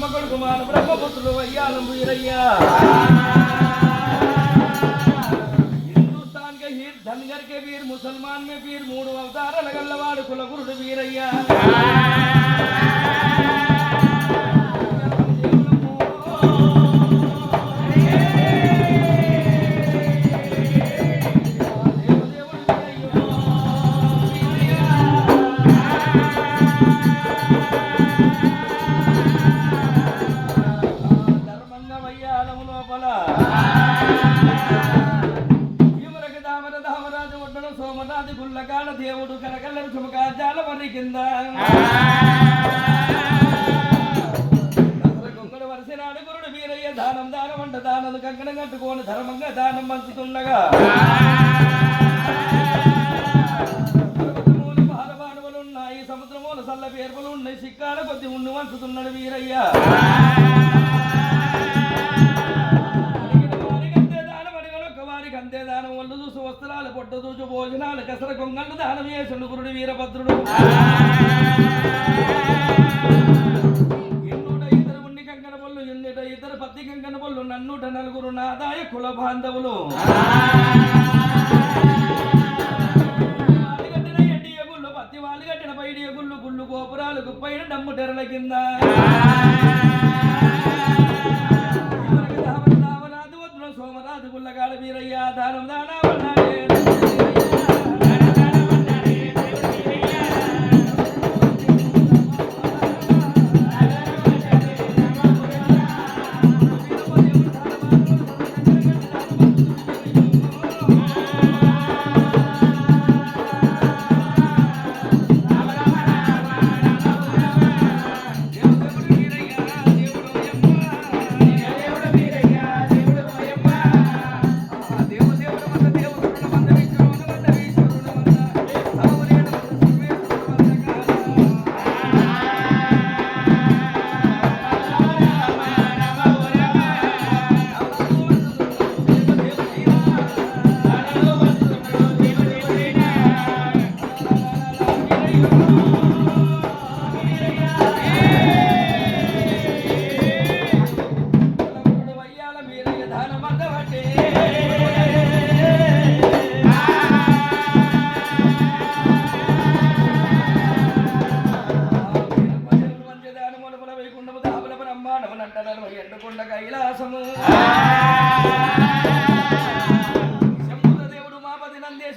బ్రహ్మ కొడుకు మాను బ్రహ్మపుత్రులు వయ్యాలం వీరయ్యా. హిందుస్థాన్ కే వీర్ ధన్గర్ కే వీర్ ముసల్మాన్ మే వీర్ మూడు అవతారాల గల్లవాడు కులగురుడు వీరయ్యా. సోమరాజు గుళ్ళకాల దేవుడు కనకల్లరు శుభకార్యాల మరి కింద. వరసినాడు గురుడు వీరయ్య దానం దానం అంట దానం కంకణం కట్టుకొని ధర్మంగా దానం పంచుతుండగా. సముద్రమూల సల్ల పేర్పులు ఉన్నాయి సిక్కాల కొద్ది ఉండు వంచుతున్నాడు వీరయ్య. కసర కొంగళ్ళు దానం చేసిండు గురుడు వీరభద్రుడు. ఎన్నుట ఇద్దరు ఉన్ని కంకణ పళ్ళు ఎన్నుట ఇద్దరు పత్తి కంకణ పళ్ళు నన్నుట నలుగురు నాదాయ కుల బాంధవులు. వాళ్ళు కట్టిన ఎడ్డి ఎగుళ్ళు పత్తి వాళ్ళు కట్టిన పైడి ఎగుళ్ళు గుళ్ళు గోపురాలు గుప్పైన డమ్ము తెరల కింద. సోమరాజు గుల్లగాడ వీరయ్య దానం దానా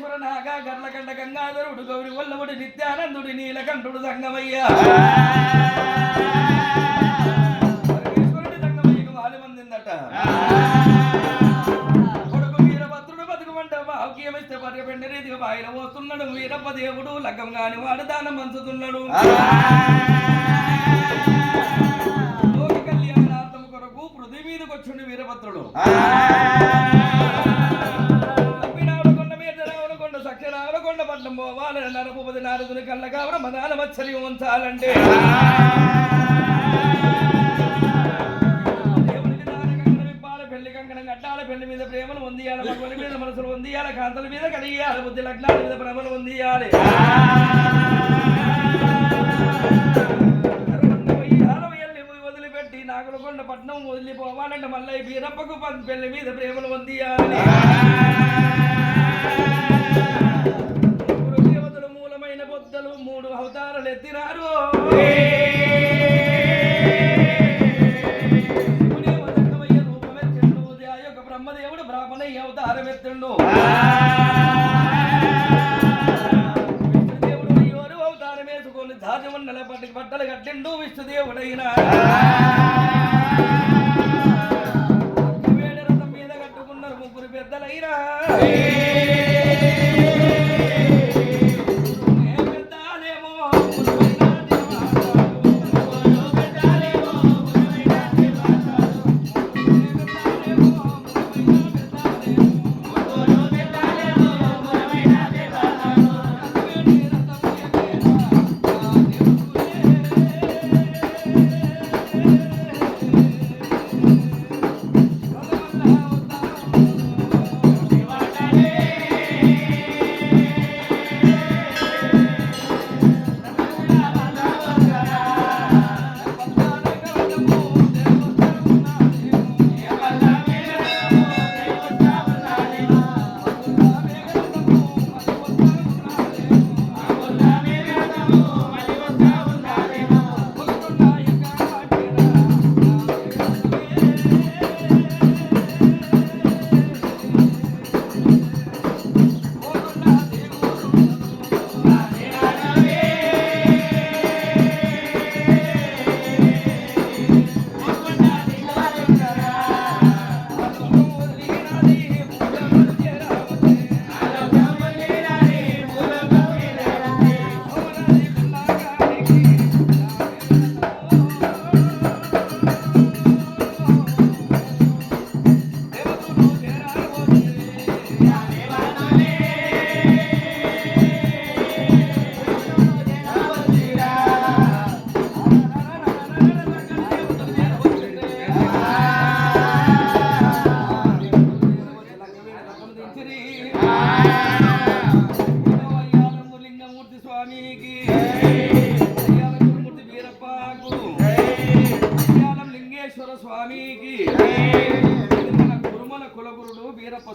మాపతి నాగా గర్లకండ గంగాధరుడు గౌరి వల్లవుడు నిత్యానందుడి నీలకంఠుడు సంగమయ్య. పరమేశ్వరుడి సంగమయ్యకు వాలి మందిందట. కొడుకు వీరభద్రుడు బతుకుమంట భాగ్యమిస్తే పర్యపెండి రీతిగా బాయిల పోతున్నాడు వీరప్ప దేవుడు లగ్గం కాని వాడు దానం పంచుతున్నాడు. లోక కళ్యాణార్థం కొరకు పృథ్వీ మీదకి వచ్చిండు వీరభద్రుడు. నారదుని కళ్ళ కావడం మదాన మత్సరి ఉంచాలంటే పెళ్ళి మీద ప్రేమను పొందియాలి మగవారి మీద మనసులు పొందియాలి కాంతల మీద కలిగియాలి బుద్ధి లగ్నాల మీద ప్రేమలు పొందియాలి వదిలిపెట్టి నాగులకొండ పట్నం వదిలిపోవాలంటే మళ్ళీ బీరప్పకు పెళ్ళి మీద ప్రేమలు పొందియాలి ఎత్తినారు బ్రహ్మదేవుడు బ్రాహ్మణయ్య అవతారం ఎత్తిండు విష్ణుదేవుడు అయ్యోరు అవతారం వేసుకొని దాజమన్నల పట్టుకు బట్టలు కట్టిండు విష్ణుదేవుడైన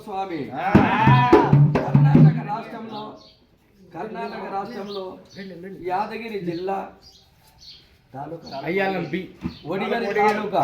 స్వామి. కర్ణాటక రాష్ట్రంలో కర్ణాటక రాష్ట్రంలో యాదగిరి జిల్లా తాలూకా అయ్యాలం బి. ఒడిగరి తాలూకా